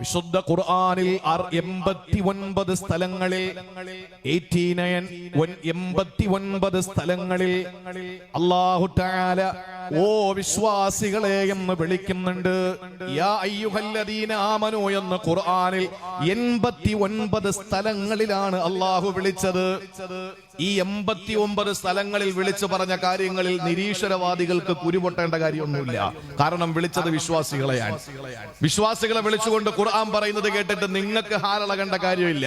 വിശുദ്ധ ഖുർആാനിൽ എൺപത്തി ഒൻപത് സ്ഥലങ്ങളിൽ എൺപത്തി ഒൻപത് സ്ഥലങ്ങളിൽ അള്ളാഹു ഓ വിശ്വാസികളെ എന്ന് വിളിക്കുന്നുണ്ട്. ആമനു എന്ന് ഖുർആനിൽ എൺപത്തി ഒൻപത് സ്ഥലങ്ങളിലാണ് അള്ളാഹു വിളിച്ചത്. ഈ എൺപത്തി ഒമ്പത് സ്ഥലങ്ങളിൽ വിളിച്ചു പറഞ്ഞ കാര്യങ്ങളിൽ നിരീശ്വരവാദികൾക്ക് കുരുപൊട്ടേണ്ട കാര്യമൊന്നുമില്ല. കാരണം വിളിച്ചത് വിശ്വാസികളെയാണ്. വിശ്വാസികളെ വിളിച്ചുകൊണ്ട് ഖുർആൻ പറയുന്നത് കേട്ടിട്ട് നിങ്ങൾക്ക് ഹാരളകേണ്ട കാര്യമില്ല.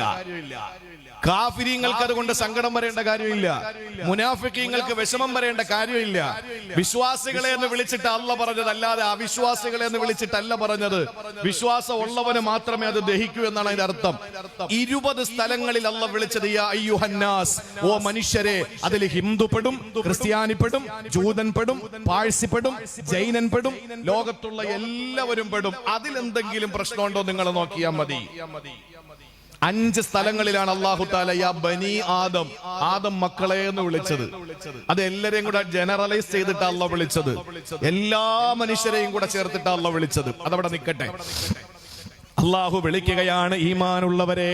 കാഫിരിങ്ങൾക്ക് അതുകൊണ്ട് സങ്കടം വരേണ്ട കാര്യമില്ല. മുനാഫിക്കീങ്ങൾക്ക് വിഷമം വരേണ്ട കാര്യമില്ല. വിശ്വാസികളെ എന്ന് വിളിച്ചിട്ട് അല്ല പറഞ്ഞത് അല്ലാതെ അവിശ്വാസികളെ എന്ന് വിളിച്ചിട്ടല്ല പറഞ്ഞത്. വിശ്വാസം ഉള്ളവന് മാത്രമേ അത് ദഹിക്കൂ എന്നാണ് അതിന്റെ അർത്ഥം. ഇരുപത് സ്ഥലങ്ങളിൽ അല്ല വിളിച്ചത് അയ്യുഹന്നാസ്. ഓ മനുഷ്യരെ അതിൽ ഹിന്ദുപ്പെടും ക്രിസ്ത്യാനിപ്പെടും ജൂതൻപ്പെടും പാഴ്സിപ്പെടും ജൂതൻ പെടും പാഴ്സി പെടും ജൈനൻ പെടും. ലോകത്തുള്ള എല്ലാവരും പെടും. അതിലെന്തെങ്കിലും പ്രശ്നമുണ്ടോ നിങ്ങൾ നോക്കിയാൽ മതി. അഞ്ച് സ്ഥലങ്ങളിലാണ് അള്ളാഹു താല യാ ബനി ആദം ആദം മക്കളെ എന്ന് വിളിച്ചത്. അത് എല്ലാരെയും കൂടെ ജനറലൈസ് ചെയ്തിട്ട് വിളിച്ചത്. എല്ലാ മനുഷ്യരെയും കൂടെ ചേർത്തിട്ട് വിളിച്ചത്. അതവിടെ നിൽക്കട്ടെ അള്ളാഹു വിളിക്കുകയാണ് ഈമാനുള്ളവരെ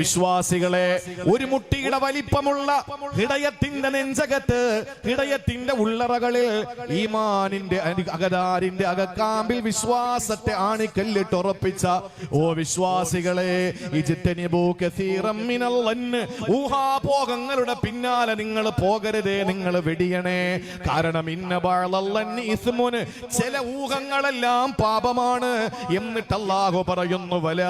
വിശ്വാസികളെ ഒരു മുട്ടിയുടെ വലിപ്പമുള്ള ഹൃദയത്തിന്റെ നെഞ്ചകത്ത് ഹൃദയത്തിന്റെ ഉള്ളറകളിൽ ഈമാനിന്റെ അകതാരിന്റെ അകക്കാമ്പിൽ വിശ്വാസത്തെ ആണിക്കല്ലിട്ട് ഉറപ്പിച്ച ഓ വിശ്വാസികളെ ഊഹാപോകങ്ങളുടെ പിന്നാലെ നിങ്ങൾ പോകരുതേ നിങ്ങൾ വെടിയണേ. കാരണം ഇന്ന ബാളല്ലൻ ഇസ്മുന് ചില ഊഹങ്ങളെല്ലാം പാപമാണ്. എന്നിട്ട് അല്ലാഹു പറയുന്നു.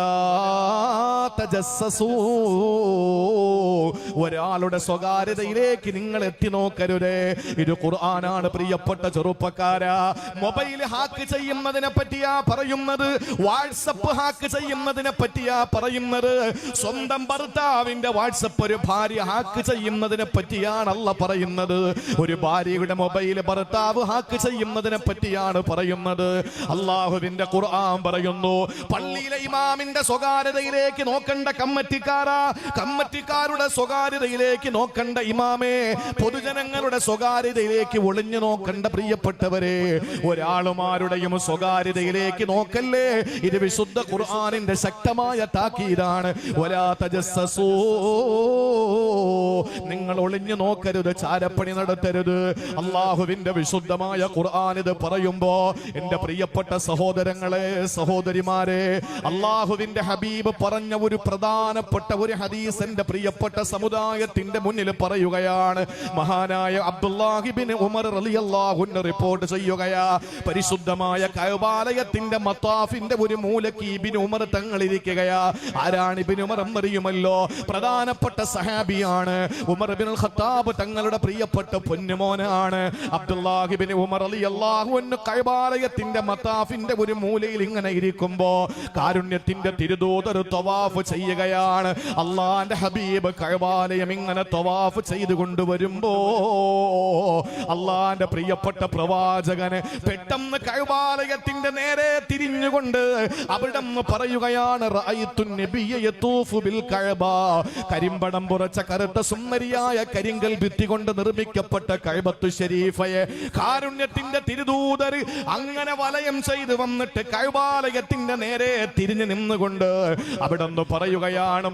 ഒരാളുടെ സ്വകാര്യതയിലേക്ക് നിങ്ങൾ എത്തി നോക്കരുതേ. ഇത് ഖുർആനാണ് പ്രിയപ്പെട്ട ചെറുപ്പക്കാരാ. മൊബൈൽ ഹാക്ക് ചെയ്യുന്നതിനെ പറ്റിയാ പറയുന്നത്. വാട്സപ്പ് ഹാക്ക് ചെയ്യുന്നതിനെ പറ്റിയാ പറയുന്നത്. സ്വന്തം ഭർത്താവിന്റെ വാട്സപ്പ് ഒരു ഭാര്യ ഹാക്ക് ചെയ്യുന്നതിനെ പറ്റിയാണല്ല പറയുന്നത്. ഒരു ഭാര്യയുടെ മൊബൈൽ ഭർത്താവ് ഹാക്ക് ചെയ്യുന്നതിനെ പറ്റിയാണ് പറയുന്നത്. അള്ളാഹുവിന്റെ ഖുർആൻ പറയുന്നു പള്ളിയിലെ ഇമാമിന്റെ സ്വകാര്യതയിലേക്ക് നോക്കണ്ട കമ്മറ്റിക്കാരാ. കമ്മറ്റിക്കാരുടെ സ്വകാര്യതയിലേക്ക് നോക്കണ്ട ഇമാമേ. പൊതുജനങ്ങളുടെ സ്വകാര്യതയിലേക്ക് ഒളിഞ്ഞു നോക്കണ്ട പ്രിയപ്പെട്ടവരെ. ഒരാളുമാരുടെയും സ്വകാര്യതയിലേക്ക് നോക്കല്ലേ. ഇത് വിശുദ്ധ ഖുർആാനിന്റെ ശക്തമായ താക്കീതാണ്. ഒരാ തജസ്സസൂ. നിങ്ങൾ ഒളിഞ്ഞു നോക്കരുത് ചാരപ്പണി നടത്തരുത്. അള്ളാഹുവിന്റെ വിശുദ്ധമായ ഖുർആൻ ഇത് പറയുമ്പോ എന്റെ പ്രിയപ്പെട്ട സഹോദരങ്ങളെ സഹോദരിമാരെ അള്ളാഹുവിന്റെ ഹബീബ് പറഞ്ഞ ഒരു പ്രധാനപ്പെട്ട ഒരു ഹദീസ് എന്റെ പ്രിയപ്പെട്ട സമുദായത്തിന്റെ മുന്നിൽ പറയുകയാണ്. മഹാനായ അബ്ദുല്ലാഹിബിൻ ഉമർ റളിയല്ലാഹുവിന് റിപ്പോർട്ട് ചെയ്യുകയാ പരിശുദ്ധമായ കൈബാലയത്തിന്റെ മത്താഫിന്റെ ഒരു മൂലക്ക് ഇബിൻ ഉമർ തങ്ങളിരിക്കുകയാ. ആരാണ് ഇബിൻ ഉമർ എന്നറിയുമല്ലോ? പ്രധാനപ്പെട്ട സഹാബിയാണ്. ഉമർ ബിൻ ഖത്താബ് തങ്ങളുടെ പ്രിയപ്പെട്ട പൊന്നുമോനാണ്. അബ്ദുല്ലാഹിബിൻ ഉമർ അലി റളിയല്ലാഹുവിന് കൈബാലയത്തിന്റെ മത്താഫിന്റെ ഒരു മൂലയിൽ ഇങ്ങനെ ഇരിക്കുമ്പോ കാരുണ്യത്തിന്റെ തിരുദൂതർ തവാഫ് ചെയ്യുകയാണ്. അള്ളാന്റെ ഹബീബ് കൈബാലയം ഇങ്ങനെ തവാഫ് ചെയ്തു കൊണ്ടുവരുമ്പോ അള്ളാന്റെ പ്രിയപ്പെട്ട പ്രവാചകന് പെട്ടെന്ന് കൈബാലയത്തിന്റെ നേരെ തിരിഞ്ഞുകൊണ്ട് അവിടെ പറയുകയാണ് കരിമ്പടം പുറച്ച കറുത്ത സുന്ദരിയായ കരിങ്കൽ ഭിത്തി നിർമ്മിക്കപ്പെട്ട കഅബത്തു ശരീഫയെ കാരുണ്യത്തിന്റെ തിരുദൂതർ അങ്ങനെ വലയം ചെയ്ത് വന്നിട്ട് കൈബാലയത്തിന്റെ നേരെ തിരിഞ്ഞു നിന്നുകൊണ്ട് അവിടെ നിന്ന് പറയുകയാണ്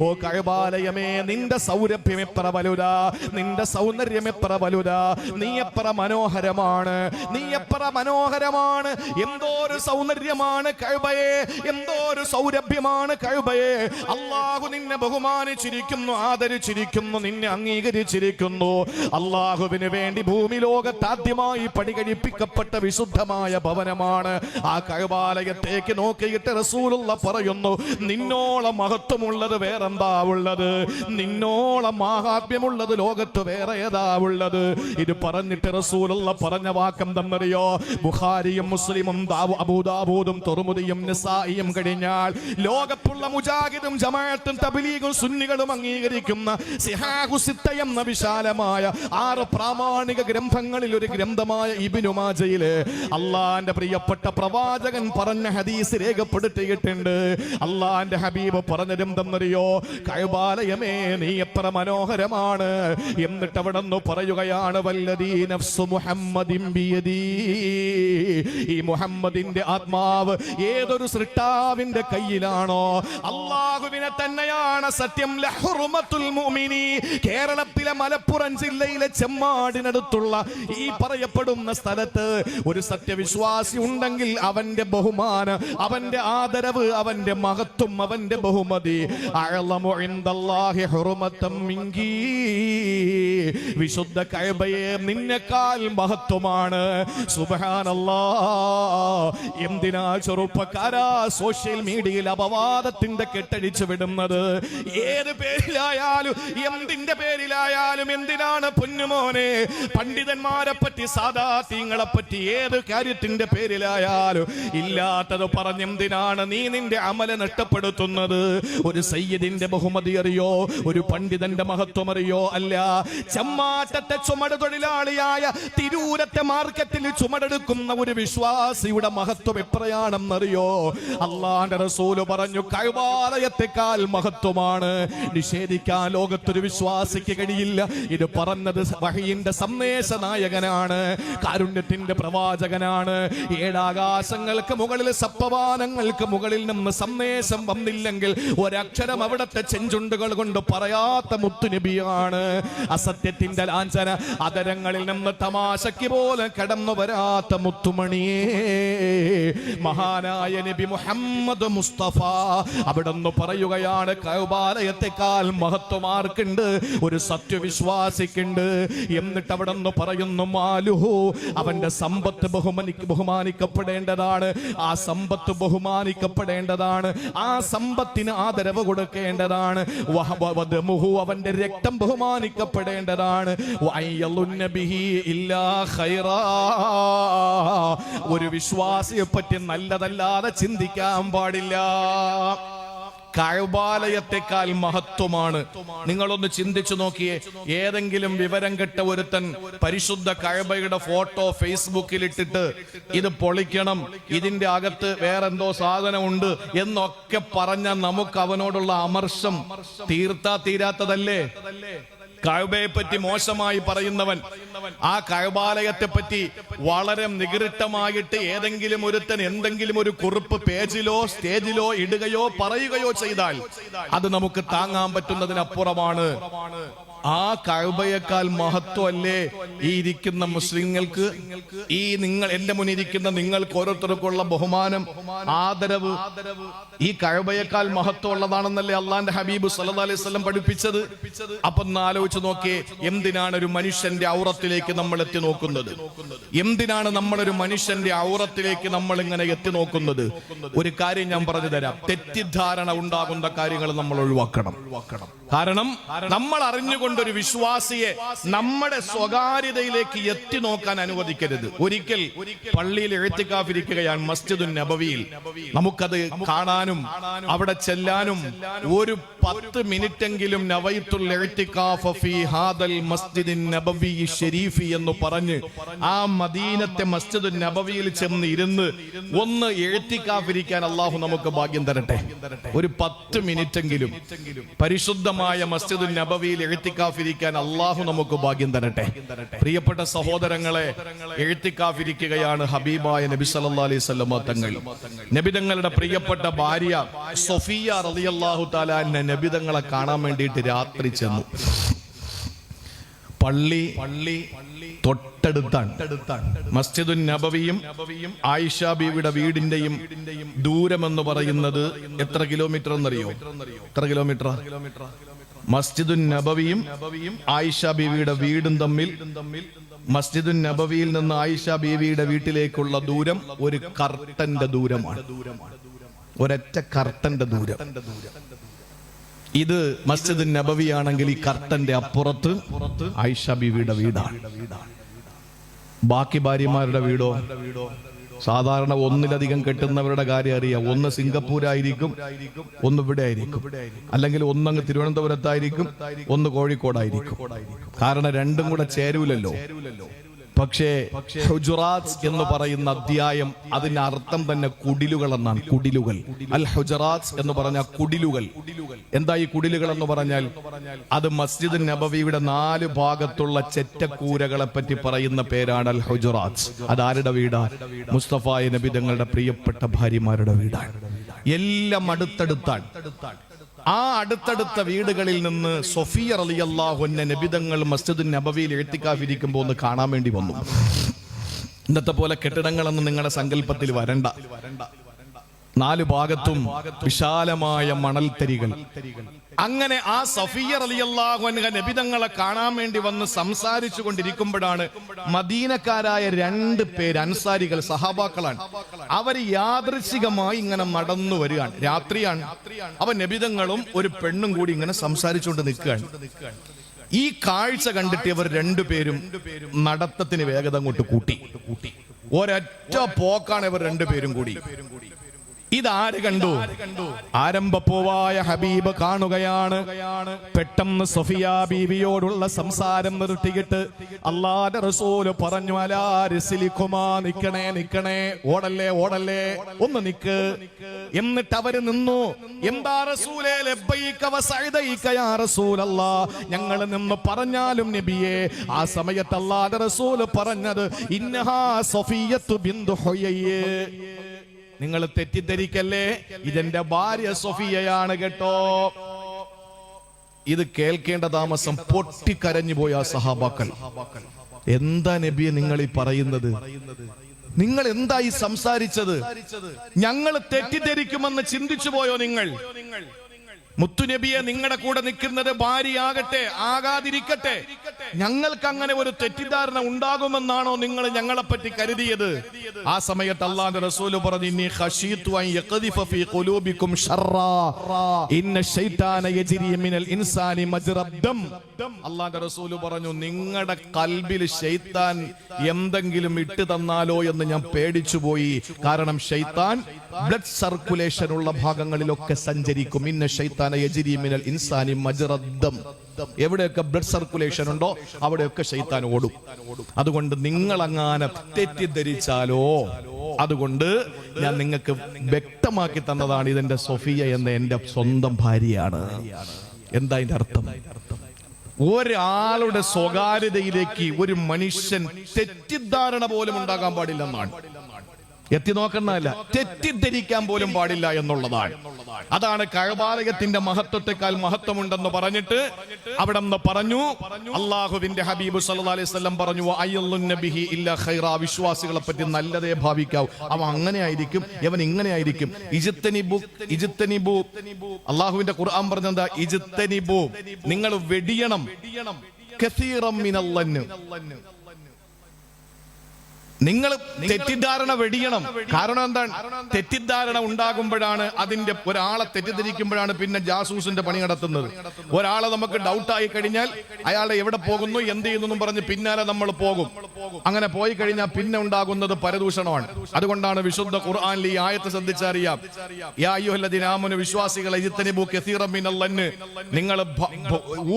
ഓ കൈബാലയമേ നിന്റെ സൗരഭ്യം എത്ര വലുതാ? നിന്റെ സൗന്ദര്യം എത്ര വലുതാ? നീ എത്ര മനോഹരമാണ്? നീ എത്ര മനോഹരമാണ്? എന്തോ ഒരു സൗന്ദര്യമാണ് കഴുബയെ എന്തോ ഒരു സൗരഭ്യമാണ് കഴുബയെ അള്ളാഹു നിന്നെ ബഹുമാനിച്ചിരിക്കുന്നു ആദരിച്ചിരിക്കുന്നു നിന്നെ അംഗീകരിച്ചിരിക്കുന്നു. അള്ളാഹുവിന് വേണ്ടി ഭൂമി ലോകത്ത് ആദ്യമായി പണി കഴിപ്പിക്കപ്പെട്ട വിശുദ്ധമായ ഭവനമാണ്. ആ കഴുബാലയത്തേക്ക് നോക്കിയിട്ട് റസൂലുള്ള പറയുന്നു നിന്നോളം മഹത്വമുള്ളത് വേറെന്താ ഉള്ളത്? നിന്നോളം മാഹാത്മ്യമുള്ളത് ലോകത്ത് വേറെ ഏതാ ഉള്ളത്? ഇത് പറഞ്ഞിട്ട് റസൂലുള്ള പറഞ്ഞ വാക്കം തന്നറിയോ ബുഖാരിയും മുസ്ലിമും അബൂദാബൂദും തുറമുദിയും നിസായിയും കഴിഞ്ഞാൽ. ലോകത്തുള്ള മുജാഹിദും ജമാഅത്തും തബ്ലീഗും സുന്നികളും അംഗീകരിക്കുന്ന സിഹാഹു സിത്തയം എന്ന വിശാലമായ ആറ് പ്രാമാണിക ഗ്രന്ഥങ്ങളിൽ ഒരു ഗ്രന്ഥമായ ഇബിനുമാജയിൽ അള്ളാന്റെ പ്രിയപ്പെട്ട പ്രവാചകൻ പറഞ്ഞ ഹദീസ് രേഖപ്പെടുത്തിയിട്ടുണ്ട്. അള്ളാന്റെ ഹബീബ് പറഞ്ഞതെന്തെന്നറിയോ? കൈബാലയമേ നീ എത്ര മനോഹരമാണ്. എന്നിട്ട് അവിടെ നിന്ന് പറയുകയാണ് വല്ലതീ നഫ്സു മുഹമ്മദിൻ ബിയദീ. ഈ മുഹമ്മദിന്റെ ആത്മാവ് ഏതൊരു സൃഷ്ടാവിന്റെ കയ്യിലാണോ? അള്ളാഹുവിനെ തന്നെയാണ് സത്യം. കേരളത്തിലെ മലപ്പുറം ജില്ലയിലെ ചെമ്മാടിനടുത്തുള്ള ഈ പറയപ്പെടുന്ന സ്ഥലത്ത് ഒരു സത്യവിശ്വാസി ഉണ്ടെങ്കിൽ അവന്റെ ബഹുമാനം അവന്റെ ആദരവ് അവന്റെ മഹത്വം അവന്റെ ബഹുമതി. വിശുദ്ധ കഅബയെ നിന്നെക്കാൾ മഹത്വമാണ്. സുബാനല്ലാ എന്തിനാ ചെറുപ്പക്കാരാ സോഷ്യൽ മീഡിയയിൽ അപവാദത്തിന്റെ കെട്ടഴിച്ചു വിടുന്നത്? ഏത് പേരിലായാലും എന്തിന്റെ പേരിലായാലും എന്തിനാണ് പൊന്നുമോനെ? പണ്ഡിതന്മാരെ പറ്റി സാധാത്യങ്ങളെ പറ്റി ഏത് കാര്യത്തിന്റെ പേരിലായാലും ഇല്ലാത്തത് പറഞ്ഞെന്തിനാണ് നീ നിന്റെ അമല നഷ്ടപ്പെടുത്തുന്നത്? ഒരു സയ്യദിന്റെ ബഹുമതി അറിയോ? ഒരു പണ്ഡിതന്റെ മഹത്വം അറിയോ? അല്ല. ചമ്മാറ്റത്തെ ചുമട് തൊഴിലാളിയായ തിരൂരത്തെ മാർക്കറ്റിൽ ചുമടെടുക്കുന്ന ഒരു വിശ്വാസിയുടെ മഹത്വം എത്രയാണെന്നറിയോ? അള്ളാന്റെ റസൂൽ പറഞ്ഞു കൈവാലയത്തെക്കാൾ മഹത്വമാണ്. നിഷേധിക്കാൻ ലോകത്തൊരു വിശ്വാസിക്ക് കഴിയില്ല. ഇത് പറഞ്ഞത് വഹയിന്റെ സന്ദേശ നായകനാണ് കാരുണ്യത്തിന്റെ പ്രവാചകനാണ്. ഏഴാകാശങ്ങൾക്ക് മുകളിൽ സപ്പവാനങ്ങൾക്ക് മുകളിൽ നിന്ന് സന്ദേശം വന്നില്ലെങ്കിൽ ഒരക്ഷരം അവിടത്തെ ചെഞ്ചുണ്ടുകൾ കൊണ്ട് പറയാത്ത മുത്തുനബിയാണ്. അസത്യത്തിന്റെ ലാഞ്ചന അതരങ്ങളിൽ നിന്ന് തമാശയ്ക്ക് പോലെ കടന്നു വരാത്ത മുത്തുമണിയേ. മഹാനായ നബി മുഹമ്മദ് മുസ്തഫ. അവിടുന്ന് പറയുകയാണ് കൗബാലയത്തെക്കാൾ മഹത്വമാർക്കുണ്ട് ഒരു സത്യവിശ്വാസിക്കുണ്ട്. എന്നിട്ട് അവിടെ നിന്ന് പറയുന്നു മാലുഹു അവന്റെ സമ്പത്ത് ബഹുമാനി ബഹുമാനിക്കപ്പെടേണ്ടതാണ്. ആ സമ്പത്ത് ബഹുമാനിക്കപ്പെടേണ്ടതാണ്. ആ സമ്പത്തിന് ആദരവ് കൊടുക്കേണ്ടതാണ്. അവന്റെ രക്തം ബഹുമാനിക്കപ്പെടേണ്ടതാണ്. ഒരു വിശ്വാസിയെ പറ്റി നല്ലതല്ലാതെ ചിന്തിക്കാൻ പാടില്ല. കഴബാലയത്തെക്കാൾ മഹത്വമാണ്. നിങ്ങളൊന്ന് ചിന്തിച്ചു നോക്കിയേ. ഏതെങ്കിലും വിവരം കെട്ട ഒരുത്തൻ പരിശുദ്ധ കഴബയുടെ ഫോട്ടോ ഫേസ്ബുക്കിൽ ഇട്ടിട്ട് ഇത് പൊളിക്കണം. ഇതിന്റെ അകത്ത് വേറെന്തോ സാധനമുണ്ട് എന്നൊക്കെ പറഞ്ഞ നമുക്ക് അവനോടുള്ള അമർഷം തീർത്താ തീരാത്തതല്ലേ? കഴബയെ പറ്റി മോശമായി പറയുന്നവൻ ആ കഴബാലയത്തെ പറ്റി വളരെ നികൃഷ്ടമായിട്ട് ഏതെങ്കിലും ഒരുത്തൻ എന്തെങ്കിലും ഒരു കുറിപ്പ് പേജിലോ സ്റ്റേജിലോ ഇടുകയോ പറയുകയോ ചെയ്താൽ അത് നമുക്ക് താങ്ങാൻ പറ്റുന്നതിനപ്പുറമാണ്. ആ കഴബയേക്കാൾ മഹത്വല്ലേ ഈ ഇരിക്കുന്ന മുസ്ലിങ്ങൾക്ക്? ഈ നിങ്ങൾ എന്റെ മുന്നിൽ ഇരിക്കുന്ന നിങ്ങൾക്ക് ഓരോരുത്തർക്കുള്ള ബഹുമാനം ആദരവ്. ഈ കഴബയേക്കാൾ മഹത്വം ഉള്ളതാണെന്നല്ലേ അള്ളാന്റെ ഹബീബ് സല്ലാ അലൈഹി സ്വലം പഠിപ്പിച്ചത്? അപ്പൊ ഒന്ന് ആലോചിച്ച് നോക്കിയേ എന്തിനാണ് ഒരു മനുഷ്യന്റെ ഔറത്തിലേക്ക് നമ്മൾ എത്തി നോക്കുന്നത്? എന്തിനാണ് നമ്മൾ ഒരു മനുഷ്യന്റെ ഔറത്തിലേക്ക് നമ്മൾ ഇങ്ങനെ എത്തി നോക്കുന്നത്? ഒരു കാര്യം ഞാൻ പറഞ്ഞു തരാം. തെറ്റിദ്ധാരണ ഉണ്ടാകുന്ന കാര്യങ്ങൾ നമ്മൾ ഒഴിവാക്കണം. കാരണം നമ്മൾ അറിഞ്ഞുകൊണ്ട് ഒരു വിശ്വാസിയെ നമ്മുടെ സ്വകാര്യതയിലേക്ക് എത്തി നോക്കാൻ അനുവദിക്കരുത്. ഒരിക്കൽ പള്ളിയിൽ എഴുത്തിക്കാഫിരിക്കുകയാണ് മസ്ജിദുൻ നബവിയിൽ. നമുക്കത് കാണാനും അവിടെ ചെല്ലാനും ഒരു പത്ത് മിനിറ്റെങ്കിലും നവൈത്തുൽ ഇഅ്തികാഫ ഫീ ഹാദൽ മസ്ജിദിൻ നബവി ഷെരീഫി എന്ന് പറഞ്ഞ് ആ മദീനത്തെ മസ്ജിദുൻ നബവിയിൽ ചെന്ന് ഇരുന്ന് ഒന്ന് എഴുത്തിക്കാഫിരിക്കാൻ അള്ളാഹു നമുക്ക് ഭാഗ്യം തരട്ടെ. ഒരു പത്ത് മിനിറ്റെങ്കിലും പരിശുദ്ധമായ മസ്ജിദുൻ നബവിയിൽ എഴുത്തിക്കാഫിരിക്കാൻ അള്ളാഹു നമുക്ക് ഭാഗ്യം തരട്ടെ. പ്രിയപ്പെട്ട സഹോദരങ്ങളെ എഴുത്തിക്കാഫിരിക്കുകയാണ് ഹബീബായ നബി സല്ലാ അലൈഹി വസല്ലമ തങ്ങൾ. നബിതങ്ങളുടെ പ്രിയപ്പെട്ട ഭാര്യ സൊഫിയ റളിയല്ലാഹു അള്ളാഹു നബി തങ്ങളെ കാണാൻ വേണ്ടിയിട്ട് രാത്രി ചെന്നു. പള്ളി പള്ളി തൊട്ടടുത്താണ്. മസ്ജിദുൻ നബവിയും ആയിഷ ബീവിയുടെ വീടിന്റെയും ദൂരം എന്ന് പറയുന്നത് എത്ര കിലോമീറ്റർ എന്നറിയോ? എത്ര കിലോമീറ്റർ മസ്ജിദുൻ നബവിയും ആയിഷ ബീവിയുടെ വീടും തമ്മിൽ മസ്ജിദുൻ നബവിയിൽ നിന്ന് ആയിഷ ബീവിയുടെ വീട്ടിലേക്കുള്ള ദൂരം ഒരു കർട്ടന്റെ ദൂരമാണ്. ഒരൊറ്റ കർട്ടന്റെ ദൂരം. ഇത് മസ്ജിദ് നബവി ആണെങ്കിൽ ഈ കർട്ടന്റെ അപ്പുറത്ത് ആയിഷ ബീവിയുടെ വീടാണ്. ബാക്കി ഭാര്യമാരുടെ വീടോ? സാധാരണ ഒന്നിലധികം കെട്ടുന്നവരുടെ കാര്യം അറിയാം. ഒന്ന് സിംഗപ്പൂരായിരിക്കും ഒന്ന് ഇവിടെ ആയിരിക്കും അല്ലെങ്കിൽ ഒന്നങ്ങ് തിരുവനന്തപുരത്തായിരിക്കും ഒന്ന് കോഴിക്കോടായിരിക്കും. കാരണം രണ്ടും കൂടെ ചേരൂലല്ലോ. പക്ഷേ ഹുജുറാത്ത് എന്ന് പറയുന്ന അധ്യായം അതിന്റെ അർത്ഥം തന്നെ കുടിലുകൾ എന്നാണ് കുടിലുകൾ. അൽ ഹുജറാത്ത് എന്ന് പറഞ്ഞ കുടിലുകൾ. എന്താ ഈ കുടിലുകൾ എന്ന് പറഞ്ഞാൽ? അത് മസ്ജിദ് നബവിയുടെ നാല് ഭാഗത്തുള്ള ചെറ്റക്കൂരകളെ പറ്റി പറയുന്ന പേരാണ് അൽ ഹുജറാത്ത്. അത് ആരുടെ വീടാണ് മുസ്തഫായ നബി തങ്ങളുടെ പ്രിയപ്പെട്ട ഭാര്യമാരുടെ വീടാണ്. എല്ലാം അടുത്തടുത്താണ്. ആ അടുത്തടുത്ത വീടുകളിൽ നിന്ന് സൊഫിയ അള്ളാഹു നബിതങ്ങൾ മസ്ജിദ് നബവിയിൽ എഴുത്തിക്കാവിരിക്കുമ്പോൾ ഒന്ന് കാണാൻ വേണ്ടി വന്നു. ഇന്നത്തെ പോലെ കെട്ടിടങ്ങളൊന്നും നിങ്ങളുടെ സങ്കല്പത്തിൽ വരണ്ട. നാലു ഭാഗത്തും വിശാലമായ മണൽത്തരികൾ. അങ്ങനെ ആ സഫിയർ അലി അള്ളാഹുൻഹ നബിതങ്ങളെ കാണാൻ വേണ്ടി വന്ന് സംസാരിച്ചു കൊണ്ടിരിക്കുമ്പോഴാണ് മദീനക്കാരായ രണ്ട് പേര് അൻസാരികൾ സഹാബാക്കളാണ്. അവർ യാദൃശികമായി ഇങ്ങനെ നടന്നു വരികയാണ്. രാത്രിയാണ്. അവ നബിതങ്ങളും ഒരു പെണ്ണും കൂടി ഇങ്ങനെ സംസാരിച്ചുകൊണ്ട് നിൽക്കുകയാണ്. ഈ കാഴ്ച കണ്ടിട്ട് ഇവർ രണ്ടുപേരും നടത്തത്തിന് വേഗത അങ്ങോട്ട് കൂട്ടി. ഒരൊറ്റ പോക്കാണ് ഇവർ രണ്ടുപേരും കൂടി. ഇതാര് കണ്ടു? ആരംഭപ്പൂവായ ഹബീബ് കാണുകയാണ്. പെട്ടെന്ന് സഫിയ ബീവിയോടുള്ള സംസാരം നിർത്തിയിട്ട് അള്ളാന്റെ റസൂൽ പറഞ്ഞു അലാരിസിലിക്കുമാ നിക്കണേ നിക്കണേ ഓടല്ലേ ഓടല്ലേ ഒന്ന് നിക്ക്. എന്നിട്ട് അവർ നിന്നു. എന്താ റസൂലേ ഞങ്ങൾ നിന്ന് പറഞ്ഞാലും നബിയെ ആ സമയത്ത് അള്ളാന്റെ റസൂൽ പറഞ്ഞത് ഇന്നഹാ സഫിയത്തു ബിന്ദു ഹുയയ്യ്. നിങ്ങൾ തെറ്റിദ്ധരിക്കല്ലേ? ഇതെന്റെ ഭാര്യ സൊഫിയയാണ് കേട്ടോ. ഇത് കേൾക്കേണ്ട താമസം പൊട്ടിക്കരഞ്ഞു പോയ സഹാബാക്കൾ. എന്താ നബിയെ നിങ്ങൾ ഈ പറയുന്നത്? നിങ്ങൾ എന്തായി സംസാരിച്ചത്? ഞങ്ങൾ തെറ്റിദ്ധരിക്കുമെന്ന് ചിന്തിച്ചു പോയോ നിങ്ങൾ? മുത്തുനബിയെ നിങ്ങളുടെ കൂടെ നിൽക്കുന്നത് ഭാര്യയാകട്ടെ ആകാതിരിക്കട്ടെ. ഞങ്ങൾക്ക് അങ്ങനെ ഒരു തെറ്റിദ്ധാരണ ഉണ്ടാകുമെന്നാണോ നിങ്ങൾ ഞങ്ങളെ പറ്റി കരുതിയത്? ആ സമയത്ത് അള്ളാന്റെ റസൂൽ പറഞ്ഞു ഇന്നി ഖശീതു ഫീ ഖുലൂബികും ഇന്ന മിനൽ ഇൻസാനി റസൂൽ പറഞ്ഞു നിങ്ങളുടെ കൽബിൽ ശൈത്താൻ എന്തെങ്കിലും ഇട്ട് തന്നാലോ എന്ന് ഞാൻ പേടിച്ചു പോയി കാരണം ശൈത്താൻ ബ്ലഡ് സർക്കുലേഷൻ ഉള്ള ഭാഗങ്ങളിലൊക്കെ സഞ്ചരിക്കും. ഇന്ന ശൈത്താന യജ്രി മിനൽ ഇൻസാനി മജ്റദ് ദം. എവിടെയൊക്കെ ബ്ലഡ് സർക്കുലേഷൻ ഉണ്ടോ അവിടെയൊക്കെ ശൈത്താൻ ഓടും. അതുകൊണ്ട് നിങ്ങൾ അങ്ങനെ തെറ്റിദ്ധരിച്ചാലോ? അതുകൊണ്ട് ഞാൻ നിങ്ങൾക്ക് വ്യക്തമാക്കി തന്നതാണ് ഇതെന്റെ സൊഫിയ എന്ന എന്റെ സ്വന്തം ഭാര്യയാണ്. എന്താ ഇതിന്റെ അർത്ഥം? ഒരാളുടെ സ്വകാര്യതയിലേക്ക് ഒരു മനുഷ്യൻ തെറ്റിദ്ധാരണ പോലും ഉണ്ടാകാൻ പാടില്ലെന്നാണ്. എത്തി നോക്കണല്ല തെറ്റിദ്ധരിക്കാൻ പോലും പാടില്ല എന്നുള്ളതാണ്. അതാണ് കഴബാലയത്തിന്റെ മഹത്വത്തെക്കാൾ മഹത്വമുണ്ടെന്ന് പറഞ്ഞിട്ട് അവിടെ നിന്ന് പറഞ്ഞു. അള്ളാഹുവിന്റെ ഹബീബ് സല്ലാസ്ലം അലൈഹി പറഞ്ഞു നബിഹി ഇല്ല ഖൈറ. വിശ്വാസികളെ പറ്റി നല്ലതേ ഭാവിക്കാവൂ. അവൻ അങ്ങനെ ആയിരിക്കും ഇവൻ ഇങ്ങനെ ആയിരിക്കും. ഇജിത്തനിബു ഇജിത്തനിബു അള്ളാഹുവിന്റെ ഖുർആൻ പറഞ്ഞെന്താ ഇജിത്തനിബു നിങ്ങൾ വെടിയണം. നിങ്ങൾ തെറ്റിദ്ധാരണ വെടിയണം. കാരണം എന്താണ് തെറ്റിദ്ധാരണ ഉണ്ടാകുമ്പോഴാണ് അതിന്റെ ഒരാളെ തെറ്റിദ്ധരിക്കുമ്പോഴാണ് പിന്നെ ജാസൂസിന്റെ പണി നടത്തുന്നത്. ഒരാളെ നമുക്ക് ഡൗട്ട് ആയി കഴിഞ്ഞാൽ അയാളെ എവിടെ പോകുന്നു എന്ത് ചെയ്യുന്നു എന്നും പറഞ്ഞ് പിന്നാലെ നമ്മൾ പോകും. അങ്ങനെ പോയി കഴിഞ്ഞാൽ പിന്നെ ഉണ്ടാകുന്നത് പരദൂഷണമാണ്. അതുകൊണ്ടാണ് വിശുദ്ധ ഖുർആനിൽ ഈ ആയത്ത് ശ്രദ്ധിച്ചറിയാം. യാ അയ്യുഹല്ലദീനാമനു വിശ്വാസികളെ നിങ്ങൾ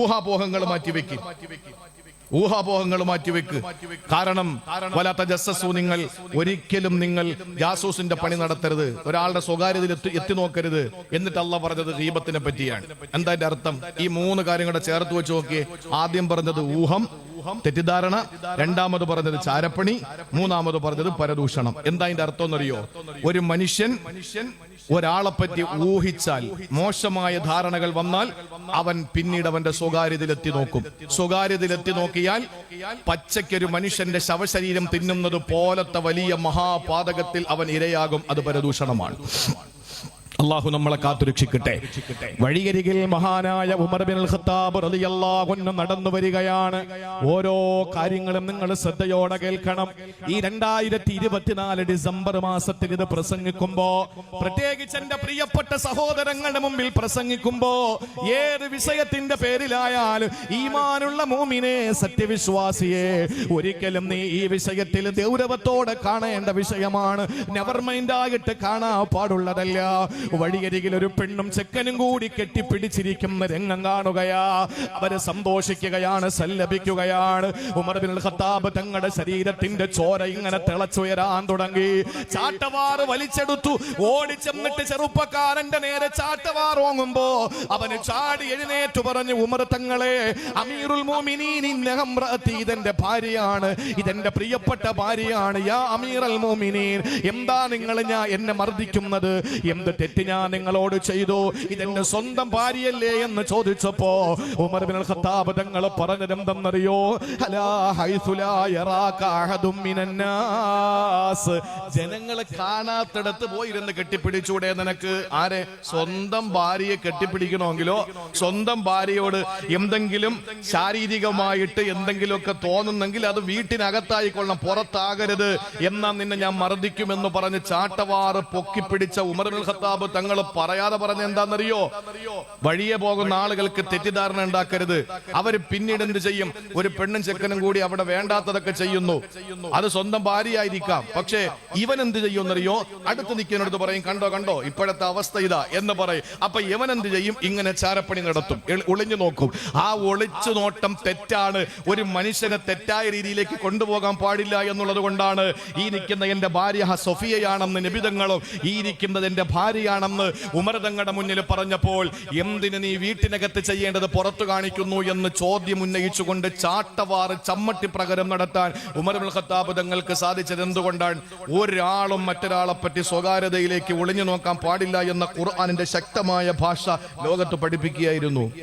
ഊഹാപോഹങ്ങൾ മാറ്റിവെക്കും. ഊഹാപോഹങ്ങൾ മാറ്റിവെക്ക്. കാരണം വലാത്ത ജസ്സസു നിങ്ങൾ ഒരിക്കലും നിങ്ങൾ ജാസൂസിന്റെ പണി നടത്തരുത്. ഒരാളുടെ സ്വകാര്യതയിൽ എത്തി നോക്കരുത്. എന്നിട്ട് അല്ല പറഞ്ഞത് ദീപത്തിനെ പറ്റിയാണ്. എന്താ അർത്ഥം? ഈ മൂന്ന് കാര്യങ്ങളുടെ ചേർത്ത് വെച്ച് നോക്കിയേ. ആദ്യം പറഞ്ഞത് ഊഹം തെറ്റിദ്ധാരണ രണ്ടാമത് പറഞ്ഞത് ചാരപ്പണി മൂന്നാമത് പറഞ്ഞത് പരദൂഷണം. എന്താ അതിന്റെ അർത്ഥം എന്നറിയോ? ഒരു മനുഷ്യൻ മനുഷ്യൻ ഒരാളെ പറ്റി ഊഹിച്ചാൽ മോശമായ ധാരണകൾ വന്നാൽ അവൻ പിന്നീട് അവന്റെ സ്വകാര്യതയിലെത്തി നോക്കും. സ്വകാര്യതയിലെത്തി നോക്കിയാൽ പച്ചയ്ക്കൊരു മനുഷ്യന്റെ ശവശരീരം തിന്നുന്നത് പോലത്തെ വലിയ മഹാപാതകത്തിൽ അവൻ ഇരയാകും. അത് പരദൂഷണമാണ്. അള്ളാഹു നമ്മളെ കാത്തുരക്ഷിക്കട്ടെ. വഴിയരികിൽ മഹാനായ ഉമർ ബിൻ ഖത്താബ് റളിയല്ലാഹു നടന്നു വരികയാണ്. ഓരോ കാര്യങ്ങളും നിങ്ങൾ ശ്രദ്ധയോടെ കേൾക്കണം. ഈ രണ്ടായിരത്തി ഇരുപത്തിനാല് ഡിസംബർ മാസത്തിൽ ഇത് പ്രസംഗിക്കുമ്പോ പ്രത്യേകിച്ച് എന്റെ പ്രിയപ്പെട്ട സഹോദരങ്ങളുടെ മുമ്പിൽ പ്രസംഗിക്കുമ്പോ ഏത് വിഷയത്തിന്റെ പേരിലായാലും ഈമാനുള്ള മൂമിനെ സത്യവിശ്വാസിയെ ഒരിക്കലും നീ ഈ വിഷയത്തിൽ ഗൗരവത്തോടെ കാണേണ്ട വിഷയമാണ്. നെവർ മൈൻഡ് ആയിട്ട് കാണാൻ പാടുള്ളതല്ല. വഴിയരികിൽ ഒരു പെണ്ണും ചെക്കനും കൂടി കെട്ടിപ്പിടിച്ചിരിക്കുന്ന രംഗം കാണുകയാ. അവരെ സന്തോഷിക്കുകയാണ് സല്ലപിക്കുകയാണ്. ഉമർ ബിൻ ഖത്താബ് തങ്ങളുടെ ശരീരത്തിന്റെ ചോര ഇങ്ങനെ തിളച്ചുയരാൻ തുടങ്ങി. ചാട്ടവാർ വലിച്ചെടുത്തു. ഓടിച്ചെന്നിട്ട് ചെറുപ്പക്കാരന്റെ നേരെ ചാട്ടവാർ ഓങ്ങുമ്പോ അവന് ചാടി എഴുന്നേറ്റ് പറഞ്ഞു ഉമർ തങ്ങളെ അമീറുൽ ഇതെന്റെ ഭാര്യയാണ്. ഇതെന്റെ പ്രിയപ്പെട്ട ഭാര്യയാണ്. യാ അമീറൽ മോമിനീൻ എന്താ നിങ്ങൾ ഞാൻ എന്നെ മർദ്ദിക്കുന്നത്? എന്ത് തെറ്റ് ഞാൻ നിങ്ങളോട് ചെയ്തു. ഇതെന്റെ സ്വന്തം ഭാര്യയല്ലേ എന്ന് ചോദിച്ചപ്പോ ഉമർ ബിൻ ഖത്താബ് തങ്ങൾ പറഞ്ഞതെന്തെന്നറിയോ ജനങ്ങളെ കാണാത്തിടത്ത് പോയിരുന്ന് കെട്ടിപ്പിടിച്ചൂടെ നിനക്ക്? ആരെ? സ്വന്തം ഭാര്യയെ കെട്ടിപ്പിടിക്കണമെങ്കിലോ? സ്വന്തം ഭാര്യയോട് എന്തെങ്കിലും ശാരീരികമായിട്ട് എന്തെങ്കിലുമൊക്കെ തോന്നുന്നെങ്കിൽ അത് വീട്ടിനകത്തായിക്കൊള്ളണം. പുറത്താകരുത്. എന്നാ നിന്നെ ഞാൻ മർദ്ദിക്കുമെന്ന് പറഞ്ഞ് ചാട്ടവാറ് പൊക്കിപ്പിടിച്ച ഉമർ ഖത്താബ് തങ്ങൾ പറയാതെ പറഞ്ഞ എന്താണെന്നറിയോ? വഴിയെ പോകുന്ന ആളുകൾക്ക് തെറ്റിദ്ധാരണ ഉണ്ടാക്കരുത്. അവർ പിന്നീട് എന്ത് ചെയ്യും? ഒരു പെണ്ണും ചെക്കനും കൂടി അവിടെ വേണ്ടാത്തതൊക്കെ ചെയ്യുന്നു. അത് സ്വന്തം ഭാര്യയായിരിക്കാം. പക്ഷേ ഇവൻ എന്ത് ചെയ്യുമെന്നറിയോ? അടുത്ത് നിൽക്കുന്നടുത്ത് പറയും കണ്ടോ കണ്ടോ ഇപ്പോഴത്തെ അവസ്ഥ ഇതാ എന്ന് പറയും. അപ്പൊ ഇവൻ എന്ത് ചെയ്യും? ഇങ്ങനെ ചാരപ്പണി നടത്തും. ഒളിഞ്ഞു നോക്കും. ആ ഒളിച്ചു നോട്ടം തെറ്റാണ്. ഒരു മനുഷ്യനെ തെറ്റായ രീതിയിലേക്ക് കൊണ്ടുപോകാൻ പാടില്ല എന്നുള്ളത് കൊണ്ടാണ് ഈ നിൽക്കുന്ന എന്റെ ഭാര്യ സൊഫിയയാണെന്ന് നിബിതങ്ങളും ഈ ഇരിക്കുന്നത് എന്റെ ഭാര്യയാണെന്ന് ഉമരതങ്ങളുടെ മുന്നിൽ പറഞ്ഞപ്പോൾ എന്തിന് നീ വീട്ടിനകത്ത് ചെയ്യേണ്ടത് പുറത്തു കാണിക്കുന്നു എന്ന് ചോദ്യം ഉന്നയിച്ചുകൊണ്ട് ചാട്ടവാർ ചമ്മട്ടി പ്രകരം നടത്താൻ ഉമർ ഖത്താബ് തങ്ങൾക്ക് സാധിച്ചത് എന്തുകൊണ്ടാണ്? ഒരാളും മറ്റൊരാളെ പറ്റി സ്വകാര്യതയിലേക്ക് ഒളിഞ്ഞു നോക്കാൻ പാടില്ല എന്ന ഖുർആാനിന്റെ ശക്തമായ ഭാഷ ലോകത്ത് പഠിപ്പിക്കുകയായിരുന്നു.